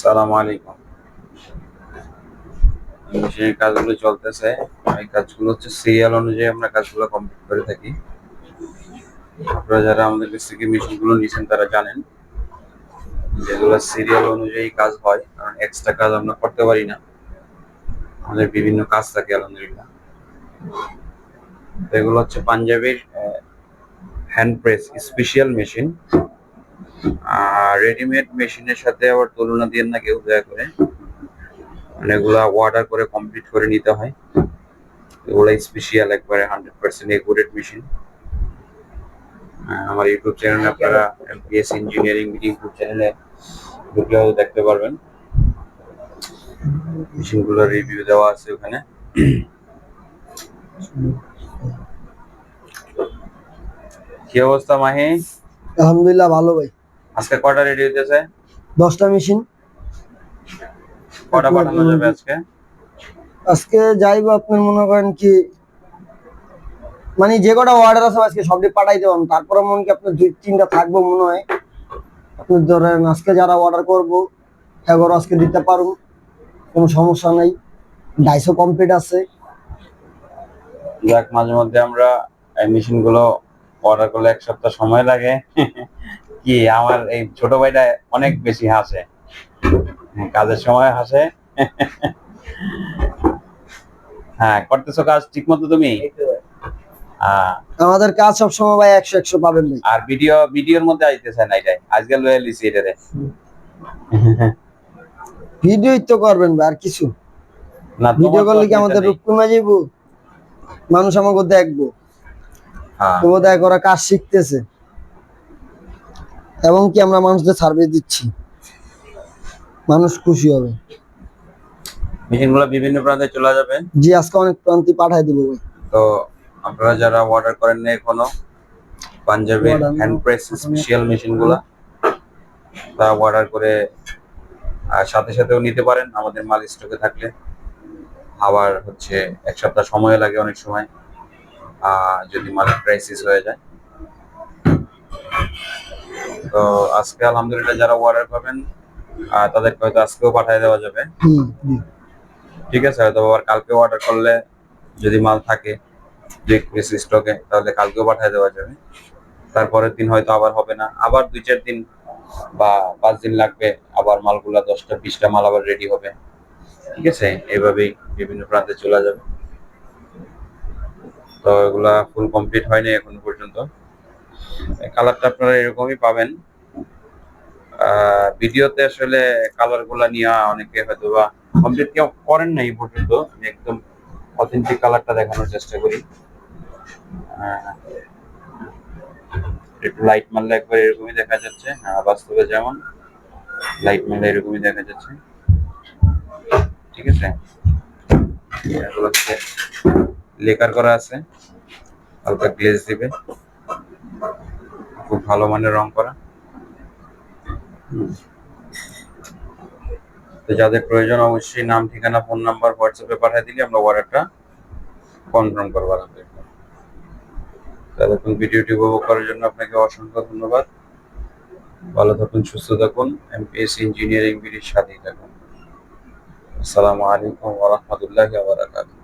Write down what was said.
সালাম আলাইকুম। সেই কাজগুলো চলতেছে। এই কাজগুলো হচ্ছে সিরিয়াল অনুযায়ী আমরা কাজগুলো কমপ্লিট করে থাকি। আপনারা যারা আমাদের কাছ থেকে মেশিনগুলো নিয়েছেন, তারা জানেন যেগুলো সিরিয়াল অনুযায়ী কাজ হয়, কারণ এক্সট্রা কাজ আমরা করতে পারি না। আমাদের বিভিন্ন কাজ থাকে, আলহামদুলিল্লাহ। এগুলো হচ্ছে পাঞ্জাবের hand press special machine readymade মেশিনের সাথে আবার তুলনা দিয়ে না কেউ দয়া করে। মানে এগুলা অর্ডার করে কমপ্লিট করে নিতে হয়। এগুলা স্পেশাল একবারে হান্ড্রেড পার্সেন্ট একুরেট মেশিন আমার ইউটিউব চ্যানেলে আপনারা এমপিএস ইঞ্জিনিয়ারিং ইউটিউব চ্যানেলে ঢুকলেও দেখতে পারবেন। মেশিনগুলোর রিভিউ দেওয়া আছে ওখানে। কি অবস্থা মাহি? আলহামদুলিল্লাহ, ভালো ভাই। আজকে কটা রেডি হইতেছে? দশটা মেশিন কটা পাঠানো যাবে আজকে? আজকে যাইবো আপনার মনে করেন কি মানে যে কটা অর্ডার আছে আজকে সবটি পাঠাই দেবেন তারপরে মনে কি আপনার দুই তিনটা থাকব মনে হয়। আপনি ধরেন আজকে যারা অর্ডার করব এগারো আজকে দিতে পারুন কোনো সমস্যা নাই। ডাইসও কমপ্লিট আছে। যাক মাঝে মধ্যে আমরা এই মেশিনগুলো অর্ডার করলে এক সপ্তাহ সময় লাগে। কি আমার এই ছোট ভাইটা অনেক বেশি হাসে। কাজের সময় হাসে। হ্যাঁ করতেছো কাজ ঠিক মতো তুমি হ্যাঁ আমাদের কাজ সব সময় ভাই একশো একশো পাবেন আর ভিডিও ভিডিওর মধ্যে আইতেছে না এটাই। আজকে লয়ে লিছি এটারে ভিডিওই তো করবেন ভাই আর কিছু। না ভিডিও তো করলে কি আমাদের এটা নেই। রূপ কমে যাইবো? মানুষ আমাকে দেখব। হ্যাঁ। তবু দেখ ওরা কাজ শিখতেছে। এবং কি আমরা মানুষদের সার্ভিস দিচ্ছি। মানুষ খুশি হবে। মেশিনগুলো বিভিন্ন প্রান্তে চলে যাবে? জি আজকে অনেক প্রান্তে পাঠাই দেবো তো আপনারা যারা অর্ডার করেন না এখনও পাঞ্জাবের হ্যান্ড প্রেস স্পেশাল মেশিনগুলা তা অর্ডার করে আর সাথে সাথেও নিতে পারেন। আমাদের মাল স্টকে থাকলে আবার হচ্ছে এক সপ্তাহ সময় লাগে অনেক সময় আর যদি মালের ক্রাইসিস হয়ে যায়। তো আজকে আলহামদুলিল্লাহ যারা অর্ডার পাবেন আহ, তাদেরকে হয়তো আজকেও পাঠিয়ে দেওয়া যাবে। ঠিক আছে হয়তো আবার কালকে অর্ডার করলে যদি মাল থাকে দুই পিস স্টকে তাহলে কালকেও পাঠিয়ে দেওয়া যাবে। তারপরের দিন হয়তো আবার হবে না। আবার দুই চার দিন বা পাঁচ দিন লাগবে আবার মালগুলা দশটা বিশটা মাল আবার রেডি হবে। ঠিক আছে এইভাবেই বিভিন্ন প্রান্তে চলে যাবে। তো এগুলা ফুল কমপ্লিট হয়নি এখন পর্যন্ত। কালারটা আপনারা এরকমই পাবেন। ভিডিওতে আসলে কালারগুলা নিয়ে অনেকে হয়তো বা কমপ্লিট কেউ করেন না এই পর্যন্ত। আমি একদম অথেন্টিক কালারটা দেখানোর চেষ্টা করি। একটু লাইট মারলে একবার এরকমই দেখা যাচ্ছে। হ্যাঁ, বাস্তবে যেমন লাইট মারলে এরকমই দেখা যাচ্ছে। ঠিক আছে? লেকার করা আছে। হালকা গ্লেজ দিবে। খুব ভালো মানের রং করা। তো যাদের প্রয়োজন অবশ্যই নাম, ঠিকানা, ফোন নাম্বার হোয়াটসঅ্যাপে পাঠিয়ে দিলে আমরা অর্ডারটা কনফার্ম করব আলহামদুলিল্লাহ ততক্ষণ ভিডিওটি উপভোগ করার জন্য আপনাকে অসংখ্য ধন্যবাদ। ভালো থাকুন, সুস্থ থাকুন। এমপিএস ইঞ্জিনিয়ারিং বিডির সাথেই থাকুন। আসসালামু আলাইকুম ওয়া রাহমাতুল্লাহি ওয়া বারাকাতুহু।